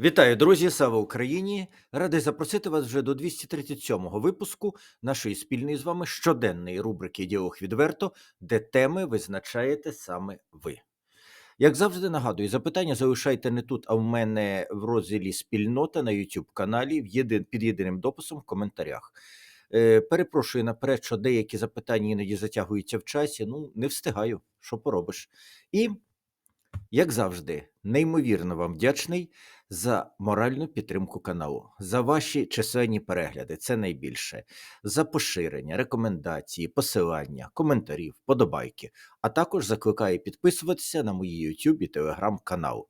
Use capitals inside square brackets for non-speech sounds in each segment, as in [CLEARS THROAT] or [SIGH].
Вітаю, друзі! Слава Україні! Радий запросити вас вже до 237-го випуску нашої спільної з вами щоденної рубрики Діалог відверто, де теми визначаєте саме ви. Як завжди нагадую, запитання залишайте не тут, а в мене в розділі спільнота на YouTube каналі під єдиним дописом в коментарях. Е, перепрошую наперед, що деякі запитання іноді затягуються в часі. Ну, не встигаю, що поробиш. І, як завжди, неймовірно вам вдячний за моральну підтримку каналу, за ваші численні перегляди, це найбільше, за поширення, рекомендації, посилання, коментарі, вподобайки, а також закликаю підписуватися на мої YouTube і Telegram канал.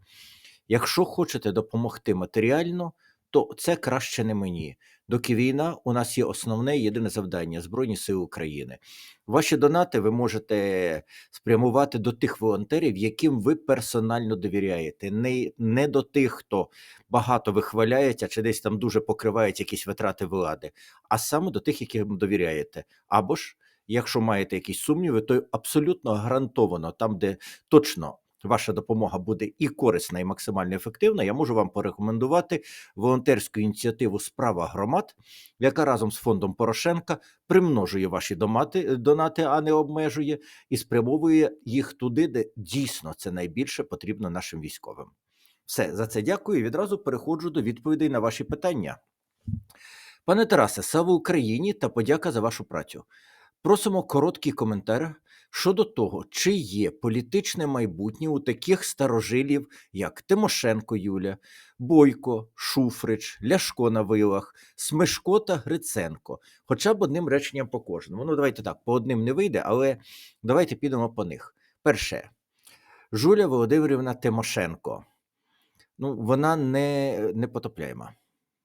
Якщо хочете допомогти матеріально, то це краще не мені. Доки війна, у нас є основне єдине завдання Збройні Сили України. Ваші донати ви можете спрямувати до тих волонтерів, яким ви персонально довіряєте, не, не до тих, хто багато вихваляється чи десь там дуже покривають якісь витрати влади, а саме до тих, яким довіряєте. Або ж, якщо маєте якісь сумніви, то абсолютно гарантовано, там, де точно ваша допомога буде і корисна, і максимально ефективна, я можу вам порекомендувати волонтерську ініціативу Справа громад, яка разом з фондом Порошенка примножує ваші домати, донати, а не обмежує, і спрямовує їх туди, де дійсно це найбільше потрібно нашим військовим. Все за це дякую. Відразу переходжу до відповідей на ваші питання. Пане Тарасе, слава Україні та подяка за вашу працю. Просимо короткий коментар щодо того, чи є політичне майбутнє у таких старожилів, як Тимошенко Юля, Бойко, Шуфрич, Ляшко на вилах, Смешко та Гриценко, хоча б одним реченням по кожному. Ну, давайте так, по одним не вийде, але давайте підемо по них. Перше, Жуля Володимирівна Тимошенко. Ну, вона не, не потопляєма.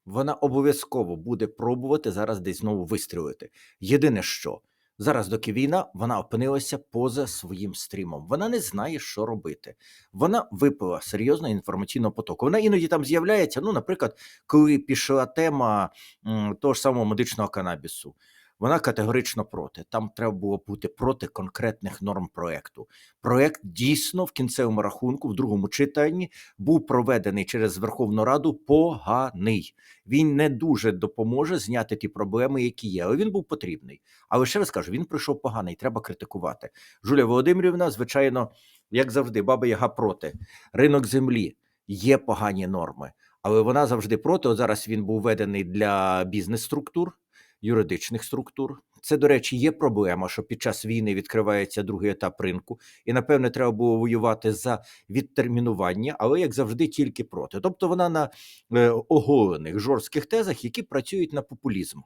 Вона обов'язково буде пробувати зараз десь знову вистрілити. Єдине що. Зараз, доки війна, вона опинилася поза своїм стрімом. Вона не знає, що робити. Вона випила серйозно інформаційного потоку. Вона іноді там з'являється. Ну, наприклад, коли пішла тема м, того ж самого медичного канабісу. Вона категорично проти. Там треба було бути проти конкретних норм проекту. Проект дійсно в кінцевому рахунку, в другому читанні, був проведений через Верховну Раду поганий. Він не дуже допоможе зняти ті проблеми, які є. Але він був потрібний. Але ще раз кажу, він прийшов поганий, треба критикувати. Жуля Володимирівна, звичайно, як завжди, баба Яга проти. Ринок землі є погані норми, але вона завжди проти. От зараз він був введений для бізнес-структур юридичних структур. Це, до речі, є проблема, що під час війни відкривається другий етап ринку, і напевне треба було воювати за відтермінування, але як завжди, тільки проти. Тобто вона на е, оголених жорстких тезах, які працюють на популізм.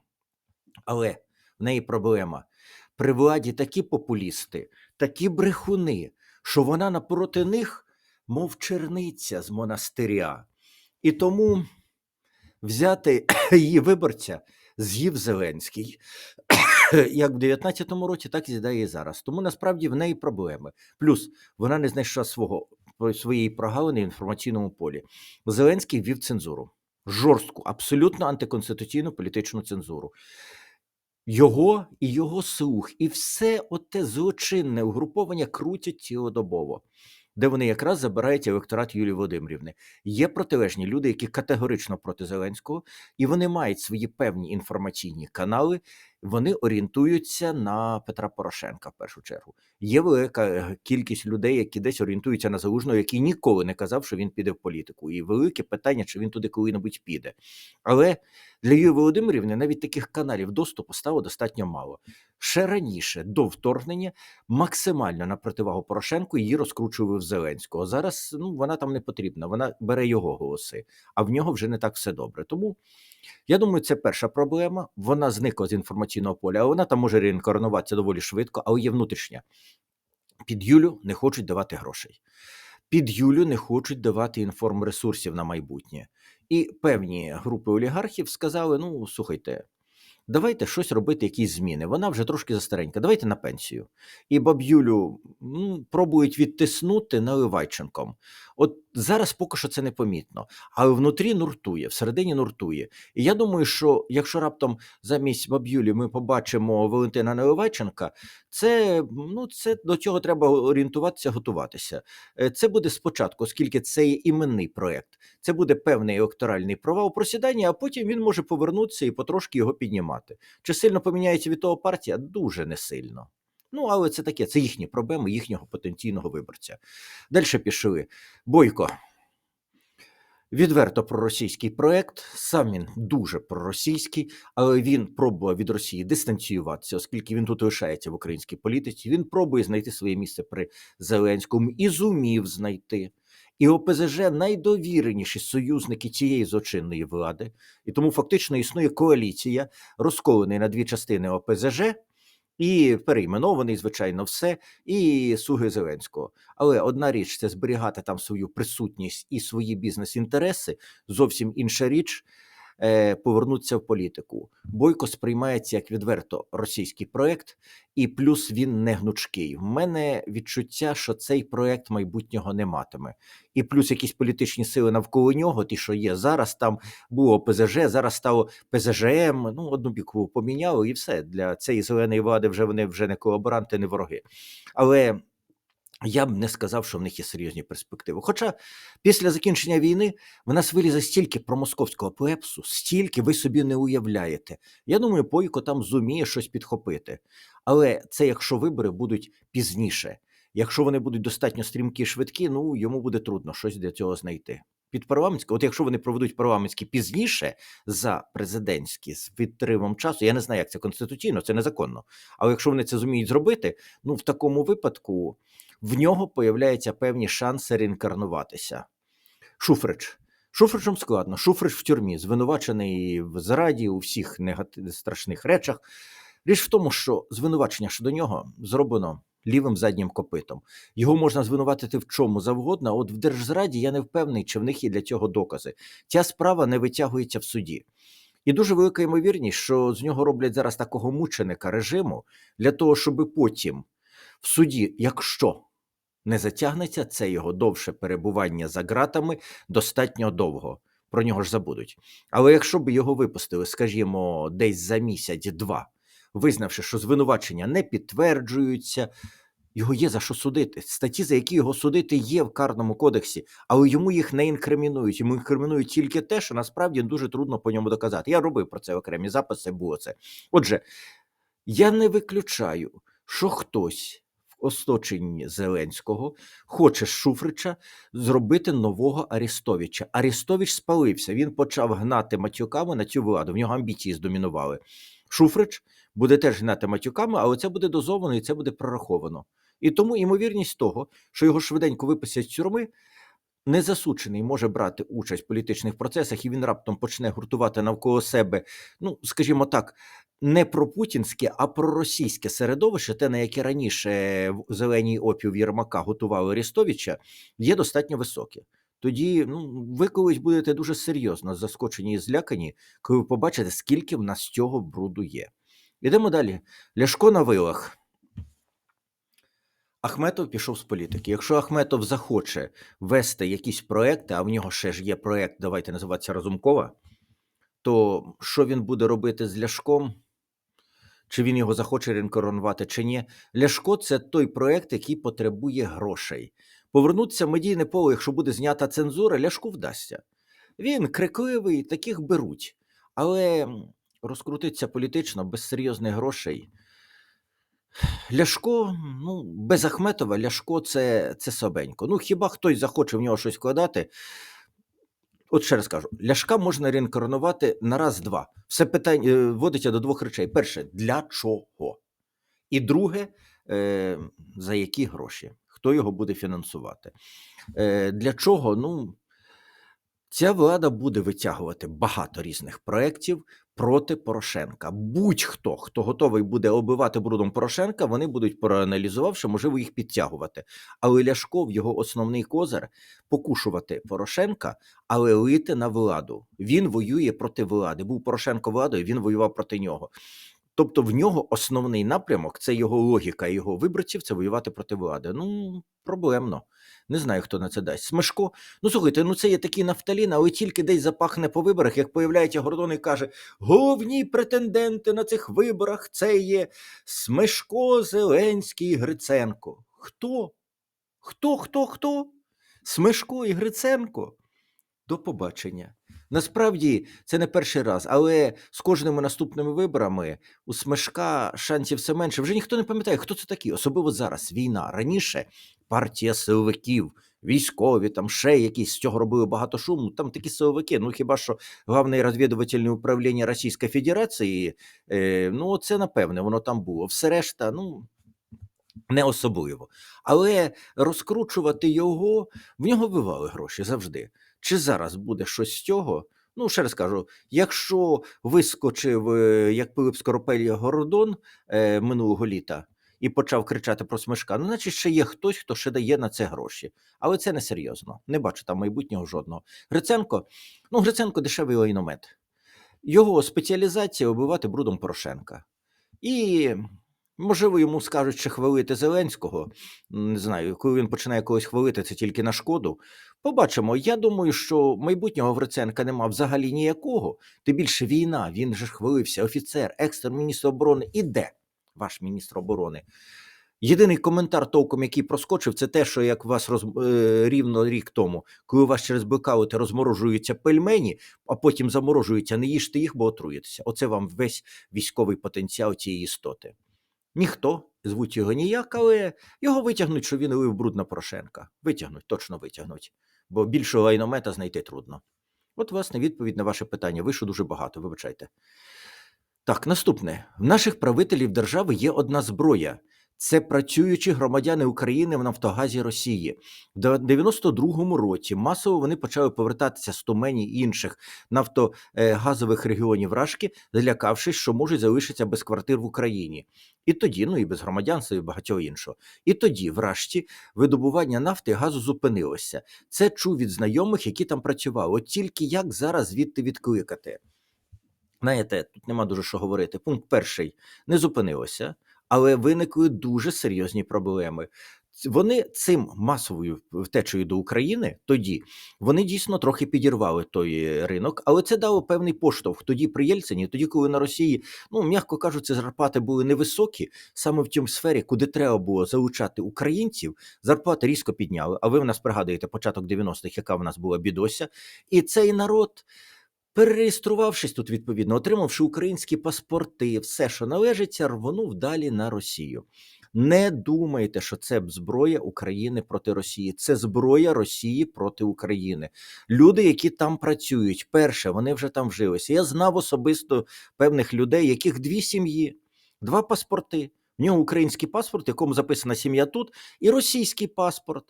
Але в неї проблема. При владі такі популісти, такі брехуни, що вона напроти них, мов черниця з монастиря. І тому взяти її виборця з'їв Зеленський, як в 19-му році, так і з'їдає і зараз. Тому насправді в неї проблеми. Плюс вона не знайшла свого своєї прогалини в інформаційному полі. Зеленський ввів цензуру, жорстку, абсолютно антиконституційну політичну цензуру. Його і його слух, і все оте злочинне угруповання крутять цілодобово де вони якраз забирають електорат Юлії Володимирівни. Є протилежні люди, які категорично проти Зеленського, і вони мають свої певні інформаційні канали. Вони орієнтуються на Петра Порошенка в першу чергу. Є велика е, кількість людей, які десь орієнтуються на залужного, який ніколи не казав, що він піде в політику. І велике питання, чи він туди коли-небудь піде. Але для Юлії Володимирівни навіть таких каналів доступу стало достатньо мало. Ще раніше до вторгнення максимально на противагу Порошенку її розкручував Зеленського. Зараз ну вона там не потрібна. Вона бере його голоси, а в нього вже не так все добре. Тому я думаю, це перша проблема. Вона зникла з інформаційного поля, а вона там може реінкарнуватися доволі швидко, але є внутрішня. Під Юлю не хочуть давати грошей. Під Юлю не хочуть давати інформресурсів на майбутнє. І певні групи олігархів сказали: ну, слухайте, давайте щось робити, якісь зміни. Вона вже трошки застаренька, давайте на пенсію. І баб'юлю ну, пробують відтиснути наливайченком. От зараз поки що це непомітно, але внутрі нуртує, всередині нуртує. І я думаю, що якщо раптом замість баб'юлі ми побачимо Валентина Наливайченка, це ну це до цього треба орієнтуватися, готуватися. Е, Це буде спочатку, оскільки це є іменний проект. Це буде певний електоральний провал просідання, а потім він може повернутися і потрошки його піднімати. Чи сильно поміняється від того партія? Дуже не сильно. Ну, але це таке, це їхні проблеми, їхнього потенційного виборця. Далі пішли. Бойко. Відверто проросійський проект. Сам він дуже проросійський, але він пробував від Росії дистанціюватися, оскільки він тут лишається в українській політиці. Він пробує знайти своє місце при Зеленському і зумів знайти. І ОПЗЖ найдовіреніші союзники цієї злочинної влади, і тому фактично існує коаліція, розколений на дві частини ОПЗЖ і перейменований, звичайно, все, і суги Зеленського. Але одна річ це зберігати там свою присутність і свої бізнес-інтереси. Зовсім інша річ е, повернутися в політику. Бойко сприймається як відверто російський проект, і плюс він не гнучкий. В мене відчуття, що цей проект майбутнього не матиме. І плюс якісь політичні сили навколо нього, ті, що є зараз, там було ПЗЖ, зараз стало ПЗЖМ. Ну, одну бікву поміняли, і все. Для цієї зеленої влади вже вони вже не колаборанти, не вороги. Але я б не сказав, що в них є серйозні перспективи. Хоча після закінчення війни в нас вилізе стільки промосковського плепсу, стільки ви собі не уявляєте. Я думаю, Бойко там зуміє щось підхопити. Але це якщо вибори будуть пізніше. Якщо вони будуть достатньо стрімкі, швидкі, ну йому буде трудно щось для цього знайти. Під парламентські, от якщо вони проведуть парламентські пізніше за президентські з відтримом часу, я не знаю, як це конституційно, це незаконно. Але якщо вони це зуміють зробити, ну в такому випадку в нього появляються певні шанси реінкарнуватися. Шуфрич. Шуфричем складно. Шуфрич в тюрмі, звинувачений в зраді у всіх негатив... страшних речах. Річ в тому, що звинувачення щодо нього зроблено лівим заднім копитом. Його можна звинуватити в чому завгодно. От в держзраді я не впевнений, чи в них є для цього докази. Ця справа не витягується в суді. І дуже велика ймовірність, що з нього роблять зараз такого мученика режиму для того, щоб потім в суді, якщо не затягнеться, це його довше перебування за ґратами достатньо довго. Про нього ж забудуть. Але якщо б його випустили, скажімо, десь за місяць-два, визнавши, що звинувачення не підтверджуються, його є за що судити. Статті, за які його судити, є в карному кодексі, але йому їх не інкримінують. Йому інкримінують тільки те, що насправді дуже трудно по ньому доказати. Я робив про це окремі записи, було це. Отже, я не виключаю, що хтось в оточенні Зеленського хоче Шуфрича зробити нового Арестовича. Арестович спалився. Він почав гнати матюками на цю владу. В нього амбіції здомінували. Шуфрич буде теж гнати матюками, але це буде дозовано і це буде прораховано. І тому ймовірність того, що його швиденько виписять з тюрми, незасуджений може брати участь в політичних процесах, і він раптом почне гуртувати навколо себе, ну скажімо так, не про путінське, а про російське середовище, те, на яке раніше в зеленій опів Єрмака готували Арестовича, є достатньо високе. Тоді ну, ви колись будете дуже серйозно заскочені і злякані, коли ви побачите, скільки в нас цього бруду є. Ідемо далі. Ляшко на вилах. Ахметов пішов з політики. Якщо Ахметов захоче вести якісь проекти, а в нього ще ж є проект, давайте називатися Разумкова, то що він буде робити з Ляшком? Чи він його захоче реінкоронувати, чи ні? Ляшко це той проект, який потребує грошей. Повернутися в медійне поле, якщо буде знята цензура, Ляшку вдасться. Він крикливий, таких беруть. Але м, розкрутиться політично без серйозних грошей. Ляшко, ну, без Ахметова, Ляшко це, це собенько. Ну, хіба хтось захоче в нього щось вкладати? От ще раз кажу: Ляшка можна реінкарнувати на раз-два. Все питання е, вводиться до двох речей: перше, для чого? І друге, е, за які гроші? Хто його буде фінансувати? Е, для чого? Ну, ця влада буде витягувати багато різних проєктів проти Порошенка. Будь-хто, хто готовий буде оббивати брудом Порошенка, вони будуть проаналізувавши, можливо, їх підтягувати. Але Ляшков, його основний козир покушувати Порошенка, але лити на владу. Він воює проти влади. Був Порошенко владою, він воював проти нього. Тобто в нього основний напрямок це його логіка, його виборців це воювати проти влади. Ну, проблемно. Не знаю, хто на це дасть. Смешко. Ну слухайте, ну це є такий нафталін, але тільки десь запахне по виборах, як появляється Гордон і каже: головні претенденти на цих виборах це є Смешко, Зеленський і Гриценко. Хто? Хто, хто, хто? Смешко і Гриценко. До побачення. Насправді це не перший раз, але з кожними наступними виборами у Смешка шансів все менше. Вже ніхто не пам'ятає, хто це такі, особливо зараз. Війна. Раніше партія силовиків, військові, там ще якісь з цього робили багато шуму. Там такі силовики. Ну хіба що головне розвідувальне управління Російської Федерації, е, ну це напевне, воно там було. Все решта, ну. Не особливо, але розкручувати його в нього вивали гроші завжди. Чи зараз буде щось з цього? Ну, ще раз кажу: якщо вискочив, е, як Пилип Скоропель Гордон е, минулого літа і почав кричати про смешка, ну, значить, ще є хтось, хто ще дає на це гроші. Але це не серйозно. Не бачу там майбутнього жодного. Гриценко, ну, Гриценко дешевий лайномет. Його спеціалізація оббивати брудом Порошенка. І можливо йому скажуть, що хвалити Зеленського. Не знаю, коли він починає когось хвалити, це тільки на шкоду. Побачимо. Я думаю, що майбутнього Гриценка нема взагалі ніякого. Тим більше війна, він же хвалився, офіцер, екстер-міністр оборони. І де ваш міністр оборони? Єдиний коментар толком, який проскочив, це те, що як вас роз... е, рівно рік тому, коли у вас через блекаути розморожуються пельмені, а потім заморожуються, не їжте їх, бо отруєтеся. Оце вам весь військовий потенціал цієї істоти. Ніхто, звуть його ніяк, але його витягнуть, що він лив бруд на Порошенка. Витягнуть, точно витягнуть, бо більшого лайномета знайти трудно. От, власне, відповідь на ваше питання. Вийшло дуже багато, вибачайте. Так, наступне. В наших правителів держави є одна зброя. Це працюючі громадяни України в Нафтогазі Росії. В 92-му році масово вони почали повертатися з Тумені і інших нафтогазових регіонів Рашки, злякавшись, що можуть залишитися без квартир в Україні. І тоді, ну і без громадянства, і багатього іншого. І тоді, в Рашті, видобування нафти і газу зупинилося. Це чув від знайомих, які там працювали. От тільки як зараз звідти відкликати? Знаєте, тут нема дуже що говорити. Пункт перший не зупинилося але виникли дуже серйозні проблеми. Вони цим масовою втечею до України тоді вони дійсно трохи підірвали той ринок, але це дало певний поштовх тоді при Єльцині, тоді, коли на Росії, ну м'яко кажучи, зарплати були невисокі, саме в тій сфері, куди треба було залучати українців, зарплати різко підняли. А ви в нас пригадуєте початок 90-х, яка в нас була бідося, і цей народ. Перереєструвавшись тут, відповідно, отримавши українські паспорти, все, що належиться, рвонув далі на Росію. Не думайте, що це зброя України проти Росії, це зброя Росії проти України. Люди, які там працюють, перше, вони вже там вжилися. Я знав особисто певних людей, яких дві сім'ї, два паспорти. В нього український паспорт, в якому записана сім'я тут, і російський паспорт,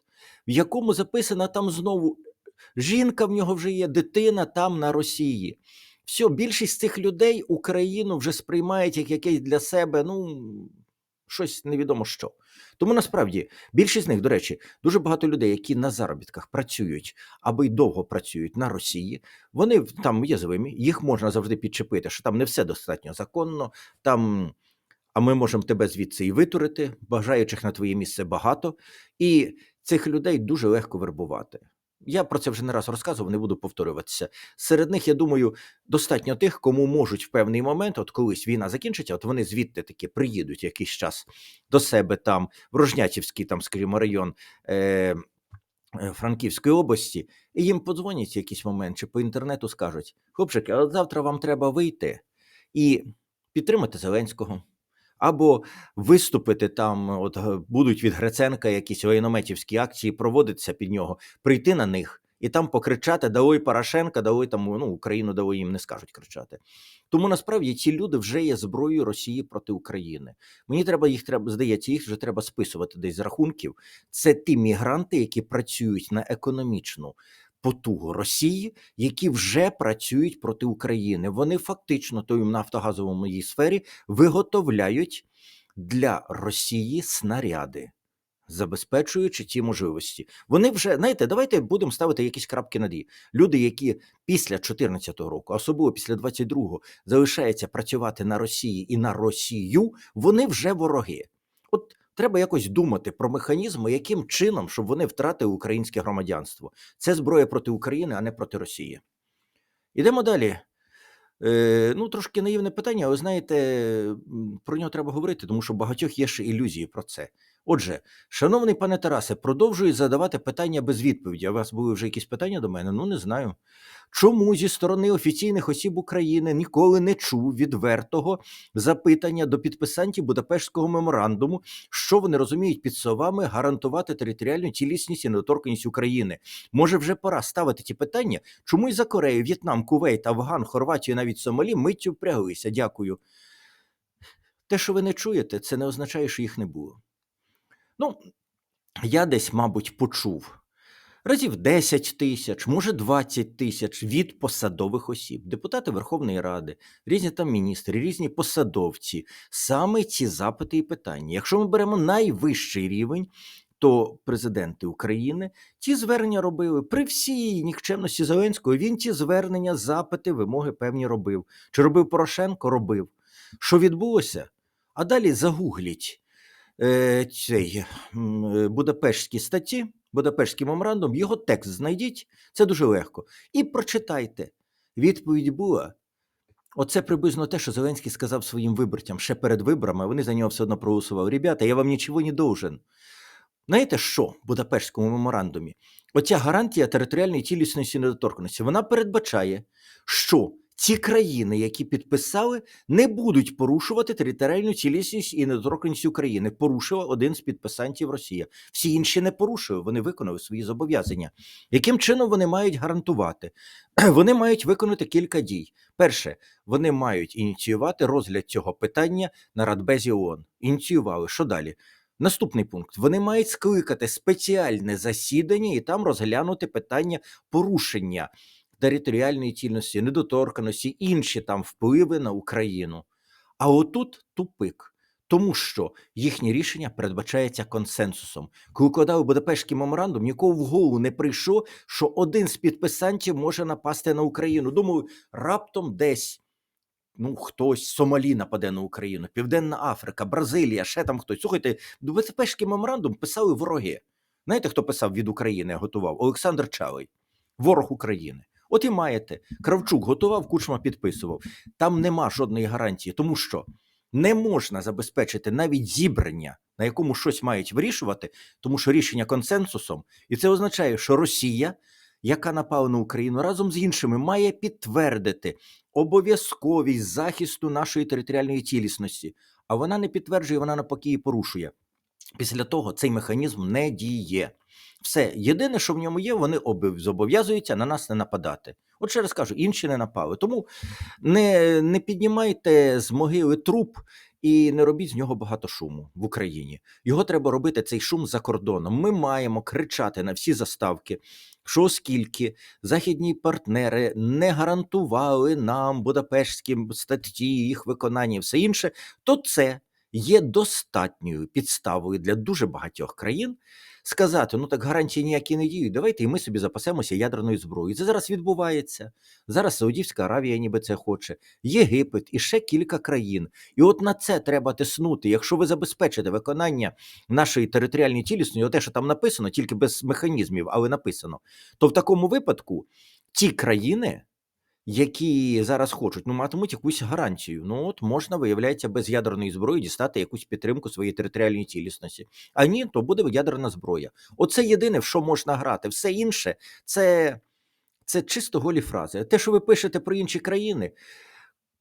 в якому записана там знову Жінка в нього вже є, дитина там на Росії. Все, більшість цих людей Україну вже сприймають як якесь для себе, ну щось невідомо що. Тому насправді більшість з них, до речі, дуже багато людей, які на заробітках працюють або й довго працюють на Росії, вони там уязвимі, їх можна завжди підчепити, що там не все достатньо законно, там. А ми можемо тебе звідси і витурити, бажаючих на твоє місце багато, і цих людей дуже легко вербувати. Я про це вже не раз розказував, не буду повторюватися. Серед них, я думаю, достатньо тих, кому можуть в певний момент, от колись війна закінчиться, от вони звідти таки приїдуть якийсь час до себе там, в Рожнятівський, там, скажімо, район е, Франківської області, і їм подзвонять в якийсь момент чи по інтернету скажуть: хлопчики, а завтра вам треба вийти і підтримати Зеленського або виступити там, от будуть від Гриценка якісь воєнометівські акції, проводитися під нього, прийти на них і там покричати «Давай Порошенка, давай там ну, Україну, давай їм не скажуть кричати. Тому насправді ці люди вже є зброєю Росії проти України. Мені треба їх треба здається, їх вже треба списувати десь з рахунків. Це ті мігранти, які працюють на економічну потугу Росії, які вже працюють проти України. Вони фактично той нафтогазовому її сфері виготовляють для Росії снаряди. Забезпечуючи ті можливості, вони вже знаєте, давайте будемо ставити якісь крапки над «і». Люди, які після 2014 року, особливо після 22-го, залишаються працювати на Росії і на Росію, вони вже вороги. Треба якось думати про механізми, яким чином, щоб вони втратили українське громадянство. Це зброя проти України, а не проти Росії. Ідемо далі. Е, ну, трошки наївне питання, але знаєте, про нього треба говорити, тому що багатьох є ще ілюзії про це. Отже, шановний пане Тарасе, продовжую задавати питання без відповіді. У вас були вже якісь питання до мене? Ну, не знаю. Чому зі сторони офіційних осіб України ніколи не чув відвертого запитання до підписантів Будапештського меморандуму, що вони розуміють під словами гарантувати територіальну цілісність і недоторканність України? Може, вже пора ставити ті питання, чому й за Корею, В'єтнам, Кувейт, Афган, Хорватію, навіть Сомалі миттю впряглися. Дякую. Те, що ви не чуєте, це не означає, що їх не було. Ну, я десь, мабуть, почув разів 10 тисяч, може 20 тисяч від посадових осіб, депутати Верховної Ради, різні там міністри, різні посадовці. Саме ці запити і питання. Якщо ми беремо найвищий рівень, то президенти України ті звернення робили при всій нікчемності Зеленського. Він ті звернення, запити, вимоги певні робив. Чи робив Порошенко? Робив. Що відбулося? А далі загугліть е, цей Будапештські статті, Будапештський меморандум, його текст знайдіть, це дуже легко. І прочитайте. Відповідь була. Оце приблизно те, що Зеленський сказав своїм виборцям ще перед виборами, вони за нього все одно проголосували. Ребята, я вам нічого не должен. Знаєте що в Будапештському меморандумі? Оця гарантія територіальної цілісності недоторканості, вона передбачає, що ці країни, які підписали, не будуть порушувати територіальну цілісність і недоторканність України. Порушила один з підписантів Росія. Всі інші не порушили, вони виконали свої зобов'язання. Яким чином вони мають гарантувати? [CLEARS THROAT] Вони мають виконати кілька дій. Перше, вони мають ініціювати розгляд цього питання на Радбезі ООН. Ініціювали. Що далі? Наступний пункт: вони мають скликати спеціальне засідання і там розглянути питання порушення територіальної цільності, недоторканості, інші там впливи на Україну. А отут тупик. Тому що їхнє рішення передбачається консенсусом. Коли укладали Будапештський меморандум, нікого в голову не прийшло, що один з підписантів може напасти на Україну. Думаю, раптом десь ну хтось Сомалі нападе на Україну, Південна Африка, Бразилія, ще там хтось. Слухайте, Будапештський меморандум писали вороги. Знаєте, хто писав від України, готував? Олександр Чалий, ворог України. От і маєте. Кравчук готував, Кучма підписував. Там нема жодної гарантії, тому що не можна забезпечити навіть зібрання, на якому щось мають вирішувати, тому що рішення консенсусом, і це означає, що Росія, яка напала на Україну разом з іншими, має підтвердити обов'язковість захисту нашої територіальної цілісності. А вона не підтверджує, вона навпаки і порушує. Після того цей механізм не діє. Все, єдине, що в ньому є, вони обов- зобов'язуються на нас не нападати. От ще раз кажу, інші не напали. Тому не, не піднімайте з могили труп і не робіть з нього багато шуму в Україні. Його треба робити цей шум за кордоном. Ми маємо кричати на всі заставки, що оскільки західні партнери не гарантували нам Будапештські статті, їх виконання і все інше, то це є достатньою підставою для дуже багатьох країн сказати: ну так гарантії ніякі не діють. Давайте і ми собі запасемося ядерною зброєю. Це зараз відбувається. Зараз Саудівська Аравія ніби це хоче, Єгипет і ще кілька країн. І от на це треба тиснути. Якщо ви забезпечите виконання нашої територіальної цілісності, те, що там написано, тільки без механізмів, але написано, то в такому випадку ті країни. Які зараз хочуть, ну матимуть якусь гарантію. Ну от можна, виявляється, без ядерної зброї дістати якусь підтримку своєї територіальної цілісності. А ні, то буде ядерна зброя. Оце єдине, в що можна грати. Все інше це, це чисто голі фрази. Те, що ви пишете про інші країни,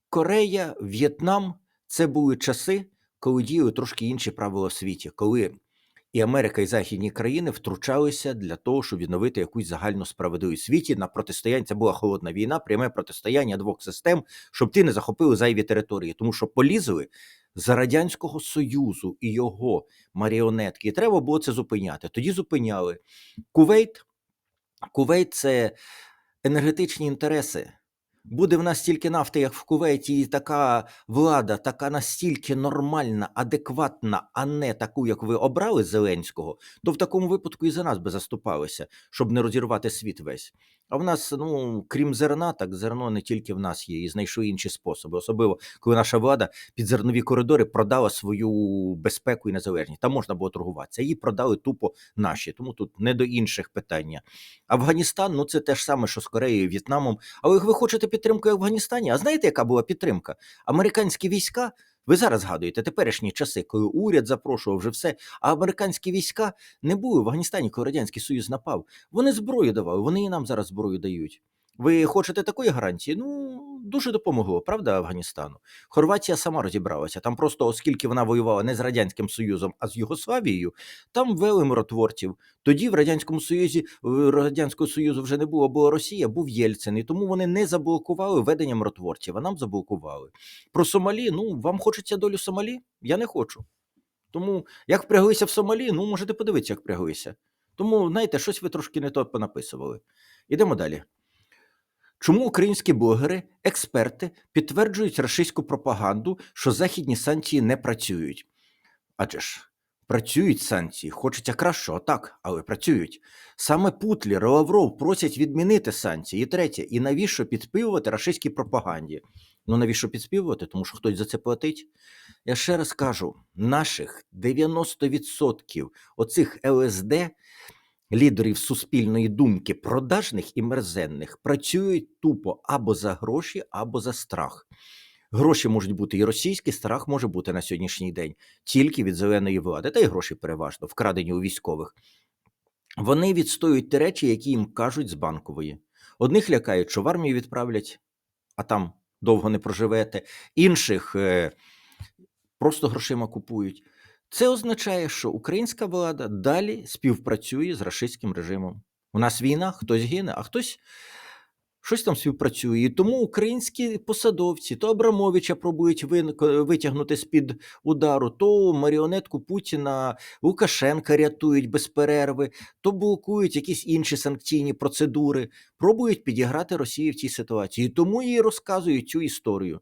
Корея, В'єтнам це були часи, коли діяли трошки інші правила світі, коли і Америка, і західні країни втручалися для того, щоб відновити якусь загальну справедливість світі на протистояння. Це була холодна війна, пряме протистояння двох систем, щоб ти не захопили зайві території, тому що полізли з радянського союзу і його маріонетки. І треба було це зупиняти. Тоді зупиняли Кувейт. Кувейт це енергетичні інтереси. Буде в нас стільки нафти, як в Кувейті, і така влада, така настільки нормальна, адекватна, а не таку, як ви обрали Зеленського, то в такому випадку і за нас би заступалися, щоб не розірвати світ весь. А в нас, ну, крім зерна, так зерно не тільки в нас є, і знайшли інші способи. Особливо, коли наша влада під зернові коридори продала свою безпеку і незалежність. Там можна було торгуватися. Її продали тупо наші, тому тут не до інших питання. Афганістан, ну це те ж саме, що з Кореєю, В'єтнамом. Але ви хочете підтримку в Афганістані? А знаєте, яка була підтримка? Американські війська. Ви зараз згадуєте теперішні часи, коли уряд запрошував вже все, а американські війська не були в Афганістані, коли Радянський Союз напав. Вони зброю давали, вони і нам зараз зброю дають. Ви хочете такої гарантії? Ну дуже допомогло, правда, Афганістану. Хорватія сама розібралася. Там просто, оскільки вона воювала не з радянським Союзом, а з Югославією, там ввели миротворців. Тоді в радянському Союзі радянського союзу вже не було, була Росія, був Єльцин, і тому вони не заблокували ведення миротворців, а нам заблокували. Про Сомалі, ну вам хочеться долю Сомалі? Я не хочу. Тому як впряглися в Сомалі, ну можете подивитися, як впряглися. Тому, знаєте, щось ви трошки не то понаписували. Ідемо далі. Чому українські блогери, експерти підтверджують рашистську пропаганду, що західні санкції не працюють? Адже ж працюють санкції, хочеться кращого, так, але працюють. Саме Путлер і Лавров просять відмінити санкції. І третє, і навіщо підспівувати рашистській пропаганді? Ну навіщо підспівувати? Тому що хтось за це платить. Я ще раз кажу: наших 90% оцих ЛСД лідерів суспільної думки, продажних і мерзенних, працюють тупо або за гроші, або за страх. Гроші можуть бути і російські, страх може бути на сьогоднішній день тільки від зеленої влади, та й гроші переважно вкрадені у військових. Вони відстоюють ті речі, які їм кажуть з банкової. Одних лякають, що в армію відправлять, а там довго не проживете, інших е, просто грошима купують. Це означає, що українська влада далі співпрацює з рашистським режимом. У нас війна, хтось гине, а хтось щось там співпрацює. І тому українські посадовці то Абрамовича пробують витягнути з-під удару, то маріонетку Путіна Лукашенка рятують без перерви, то блокують якісь інші санкційні процедури, пробують підіграти Росії в цій ситуації. І тому їй розказують цю історію.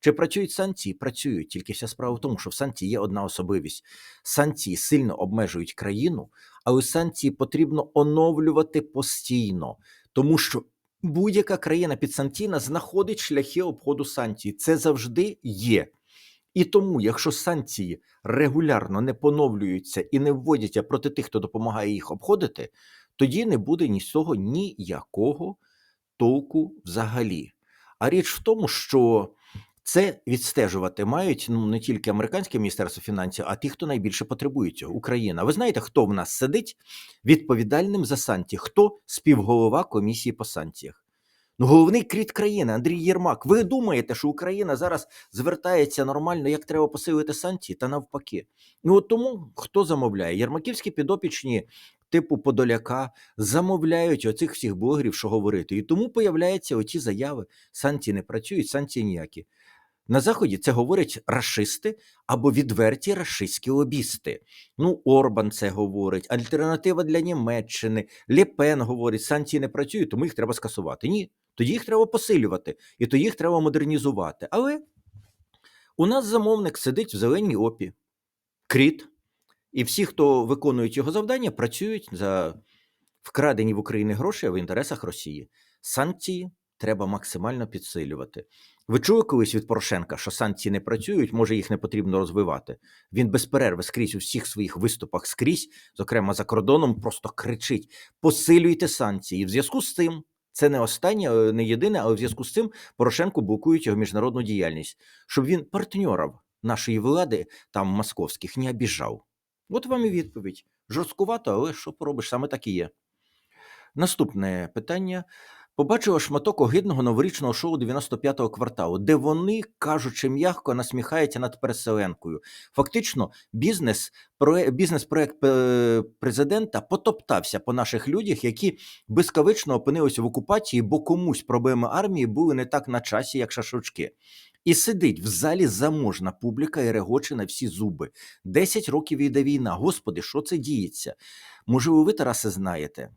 Чи працюють санкції? Працюють. Тільки вся справа в тому, що в санкції є одна особливість. Санкції сильно обмежують країну, але санкції потрібно оновлювати постійно, тому що будь-яка країна підсанкційна знаходить шляхи обходу санкцій. Це завжди є. І тому, якщо санкції регулярно не поновлюються і не вводяться проти тих, хто допомагає їх обходити, тоді не буде ні з цього ніякого толку взагалі. А річ в тому, що це відстежувати мають ну не тільки американське міністерство фінансів, а ті, хто найбільше потребує цього Україна. Ви знаєте, хто в нас сидить відповідальним за санкції? Хто співголова комісії по санкціях? Ну, головний кріт країни Андрій Єрмак. Ви думаєте, що Україна зараз звертається нормально, як треба посилити санкції, та навпаки. Ну от тому хто замовляє? Єрмаківські підопічні. Типу Подоляка замовляють оцих всіх блогерів, що говорити, і тому появляються оці заяви: санкції не працюють, санкції ніякі. На заході це говорять рашисти або відверті рашистські лобісти. Ну, Орбан це говорить, альтернатива для Німеччини, Лєпен говорить, санкції не працюють, тому їх треба скасувати. Ні, тоді їх треба посилювати, і тоді їх треба модернізувати. Але у нас замовник сидить в зеленій опі, кріт, і всі, хто виконують його завдання, працюють за вкрадені в Україні гроші в інтересах Росії. Санкції треба максимально підсилювати. Ви чули колись від Порошенка, що санкції не працюють, може їх не потрібно розвивати. Він без перерви скрізь у всіх своїх виступах скрізь, зокрема за кордоном, просто кричить: посилюйте санкції. І в зв'язку з цим це не останнє, е, не єдине, але в зв'язку з цим Порошенко блокують його міжнародну діяльність, щоб він партнерів нашої влади, там московських, не обіжав. От вам і відповідь. Жорсткувато, але що поробиш, саме так і є. Наступне питання. Побачила шматок огидного новорічного шоу 95-го кварталу, де вони, кажучи м'яко, насміхаються над переселенкою. Фактично, бізнес, бізнес-проект е, президента потоптався по наших людях, які безкавично опинилися в окупації, бо комусь проблеми армії були не так на часі, як шашочки. І сидить в залі заможна публіка і регоче на всі зуби. Десять років йде війна. Господи, що це діється? Можливо, ви, Тарасе, знаєте?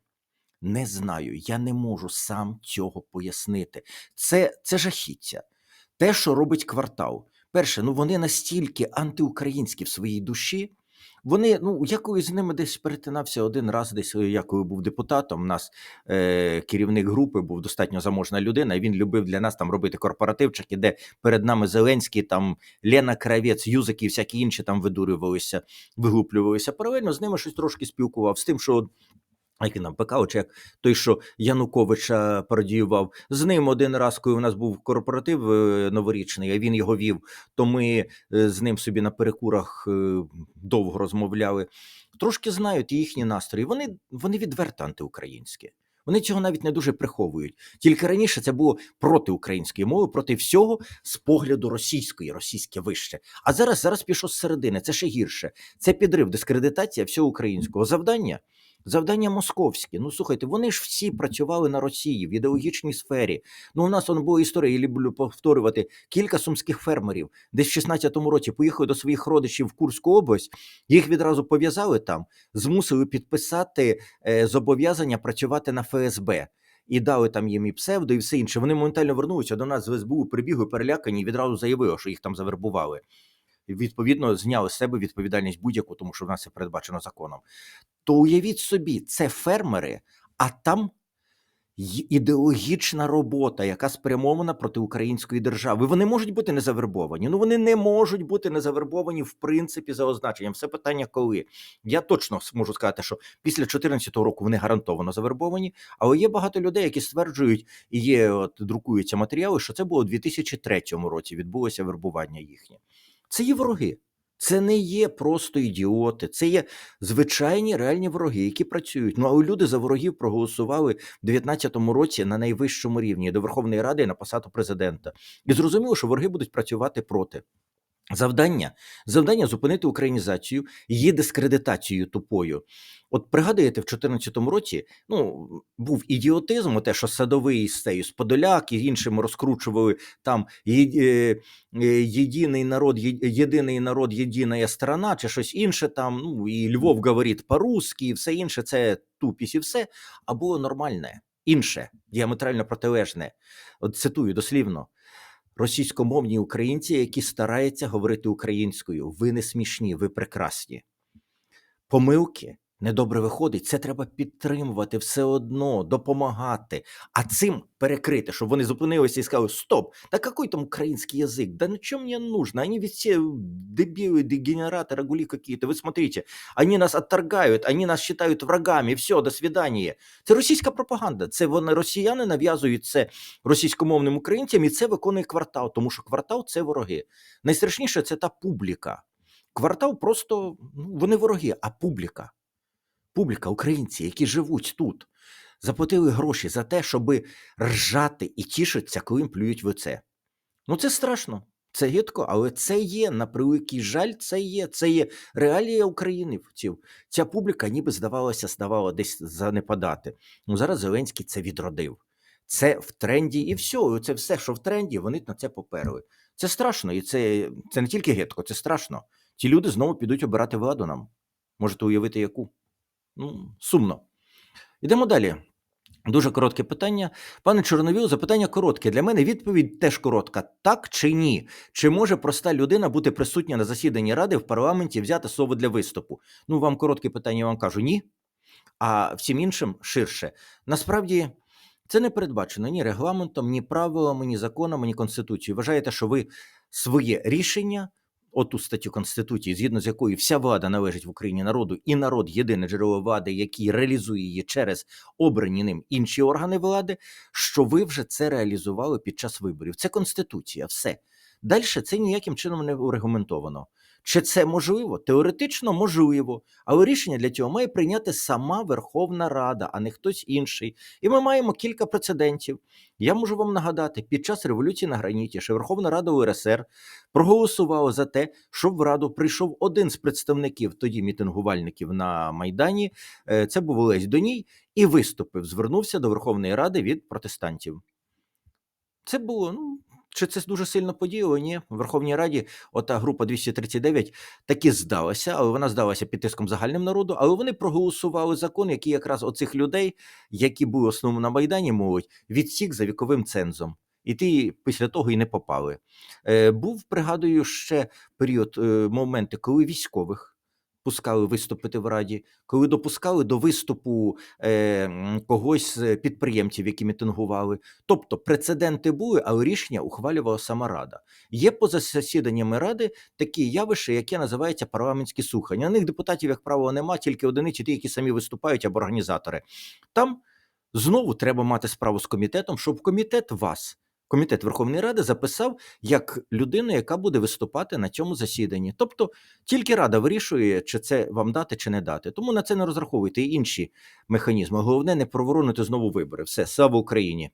Не знаю, я не можу сам цього пояснити. Це, це жахіття. Те, що робить квартал. Перше, ну вони настільки антиукраїнські в своїй душі, Вони, ну, я колись з ними десь перетинався один раз, десь е, я коли був депутатом. У нас е, керівник групи був достатньо заможна людина, і він любив для нас там робити корпоративчики, де перед нами Зеленський, там Лена Кравець, Юзик і всякі інші там видурювалися, виглуплювалися. Паралельно з ними щось трошки спілкував з тим, що. От, Як нам чи як той, що Януковича пародіював. З ним один раз, коли у нас був корпоратив е, новорічний, а він його вів, то ми е, з ним собі на перекурах е, довго розмовляли. Трошки знають їхні настрої. Вони, вони відверто антиукраїнські. Вони цього навіть не дуже приховують. Тільки раніше це було проти української мови, проти всього з погляду російської, російське вище. А зараз зараз пішов з середини. Це ще гірше. Це підрив, дискредитація всього українського завдання. Завдання московське. Ну слухайте, вони ж всі працювали на Росії в ідеологічній сфері. Ну, у нас он була історія, я люблю повторювати. Кілька сумських фермерів, десь в 16-му році поїхали до своїх родичів в Курську область. Їх відразу пов'язали там, змусили підписати е, зобов'язання працювати на ФСБ. І дали там їм і псевдо, і все інше. Вони моментально вернулися до нас з СБУ, прибігли перелякані і відразу заявили, що їх там завербували. Відповідно зняли з себе відповідальність будь-яку, тому що в нас це передбачено законом. То уявіть собі, це фермери, а там ідеологічна робота, яка спрямована проти української держави. Вони можуть бути не завербовані. Ну вони не можуть бути не завербовані в принципі за означенням. Все питання, коли я точно можу сказати, що після 2014 року вони гарантовано завербовані, але є багато людей, які стверджують, і є от друкуються матеріали, що це було у 2003 році. Відбулося вербування їхнє. Це є вороги. Це не є просто ідіоти, це є звичайні реальні вороги, які працюють. Ну а люди за ворогів проголосували в 19-му році на найвищому рівні до Верховної Ради і на посаду президента. І зрозуміло, що вороги будуть працювати проти. Завдання завдання зупинити українізацію, її дискредитацію тупою. От пригадуєте, в 2014 році ну був ідіотизм, те, що садовий з цею з Подоляк і іншим розкручували там е, е, єдиний народ, єдиний народ, єдина страна, чи щось інше там. Ну і Львов говорить по-русски, і все інше це тупість і все. А було нормальне, інше, діаметрально протилежне. От цитую дослівно. Російськомовні українці, які стараються говорити українською, ви не смішні, ви прекрасні. Помилки недобре виходить, це треба підтримувати все одно, допомагати, а цим перекрити, щоб вони зупинилися і сказали: Стоп, да какой там український язик? Да на чем мне нужно? Они ведь все дебилы, дегенераты, рагули какие-то. Вы смотрите, они нас отторгают, они нас считают врагами. Все, до свидания. Це російська пропаганда. Це вони росіяни нав'язують це російськомовним українцям, і це виконує квартал, тому що квартал це вороги. Найстрашніше це та публіка. Квартал просто ну, вони вороги, а публіка. Публіка, українці, які живуть тут, заплатили гроші за те, щоб ржати і тішитися, коли їм плюють в лице. Ну це страшно, це гидко, але це є, на превеликий жаль, це є. Це є реалія українців. Ця публіка ніби здавалося, ставала десь занепадати. Ну зараз Зеленський це відродив. Це в тренді, і все. Це все, що в тренді, вони на це поперли. Це страшно, і це, це не тільки гидко, це страшно. Ті люди знову підуть обирати владу нам. Можете уявити, яку? Ну, сумно. Йдемо далі. Дуже коротке питання. Пане Чорновіл, запитання коротке. Для мене відповідь теж коротка: так чи ні? Чи може проста людина бути присутня на засіданні ради в парламенті, взяти слово для виступу? Ну, вам коротке питання, я вам кажу ні. А всім іншим ширше. Насправді це не передбачено ні регламентом, ні правилами, ні законами, ні конституцією. Вважаєте, що ви своє рішення, оту статтю Конституції, згідно з якою вся влада належить в Україні народу, і народ єдине джерело влади, який реалізує її через обрані ним інші органи влади, що ви вже це реалізували під час виборів. Це конституція, все. Далі це ніяким чином не урегументовано. Чи це можливо? Теоретично можливо, але рішення для цього має прийняти сама Верховна Рада, а не хтось інший. І ми маємо кілька прецедентів. Я можу вам нагадати, під час революції на граніті, що Верховна Рада УРСР проголосувала за те, щоб в Раду прийшов один з представників тоді мітингувальників на Майдані. е, Це був Олесь Доній, і виступив, звернувся до Верховної Ради від протестантів. Це було, ну. Чи це дуже сильно подіяло? Ні. В Верховній Раді ота група 239 таки здалася, але вона здалася під тиском загальним народу, але вони проголосували закон, який якраз оцих людей, які були основно на Майдані, мовить, відсік за віковим цензом. І ті після того і не попали. Е, був, пригадую, ще період, е, моменти, коли військових пускали виступити в раді, коли допускали до виступу е, когось з підприємців, які мітингували. Тобто прецеденти були, але рішення ухвалювала сама рада. Є поза засіданнями ради такі явища, яке називається парламентські слухання. На них депутатів, як правило, нема, тільки одиниці, ті, які самі виступають або організатори. Там знову треба мати справу з комітетом, щоб комітет вас. Комітет Верховної Ради записав як людину, яка буде виступати на цьому засіданні. Тобто тільки Рада вирішує, чи це вам дати, чи не дати. Тому на це не розраховуйте і інші механізми. Головне не проворонити знову вибори. Все, слава Україні!